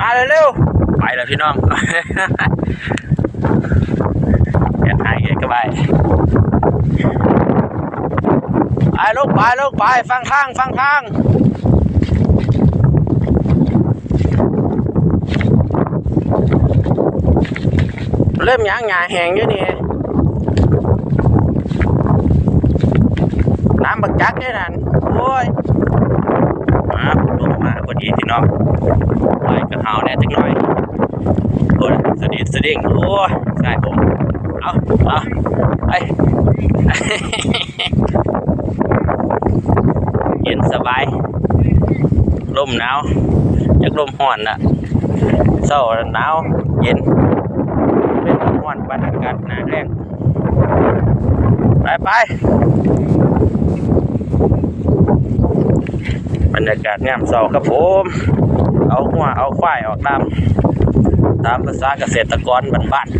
มาเร็วๆไปแล้วพี่น้องแกะหายแกะก็ไปไปลูกไปลูกไปฟังทางฟังทางเริ่มยางหงาแหงอยู่นี่น้ำบักจักเนี่ยนั่นโอ้ยมาลงมาพอดีพี่น้อง ไปกระเฮาแน่จังหน่อยโอ้ยสดิสดิ่งโอ้ยใช่ผมเอาเอาไปเย็นสบายลมหนาวยากลมห่อนน่ะเศร้าหนาวเย็นเป็นห่อนบรรยากาศหนาแรงไปไปบรรยากาศงามเศร้าครับผม เอาหัวเอาควายออกตาม ตามภาษาเกษตรกรบ้านๆ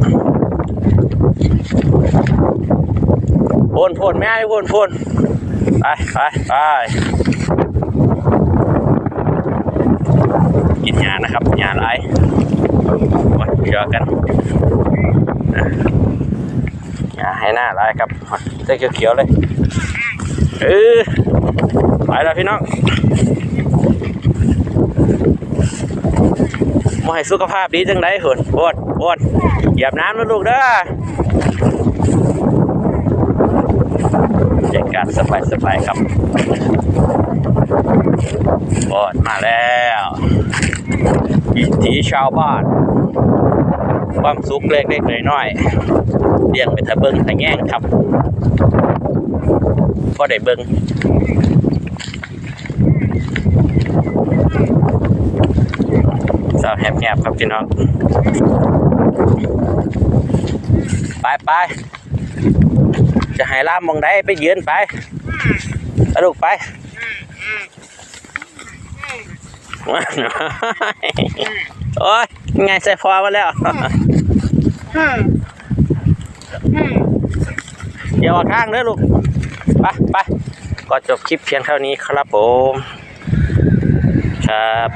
โพนโพนแม่โพนโพนไปไปไปกินยานะครับยาหลายมาเจอกันยาให้หน้าหลายครับเส้เขียวๆเลยเออไปแล้วพี่น้อง มาให้สุขภาพดีจังไดหุ่นโอนโอนเหยียบน้ำนะลูกเด้อบรรยากาศสบายๆครับโอนมาแล้ววิถีชาวบ้าน ความสุขเล็กๆน้อยๆเลี้ยงไปถ้าเบิ้งถ้าแง่งครับก็ได้เบิ้งาแหบๆครับพี่น้อง ไปไปจะให้ล่ามมองได้ไปยืนไปลูกไปโอ้ยไงใส่พอมาแล้วเดี๋ยวออกทางเด้อลูกไปไปก็จบคลิปเพียงเท่านี้ครับผม ครับ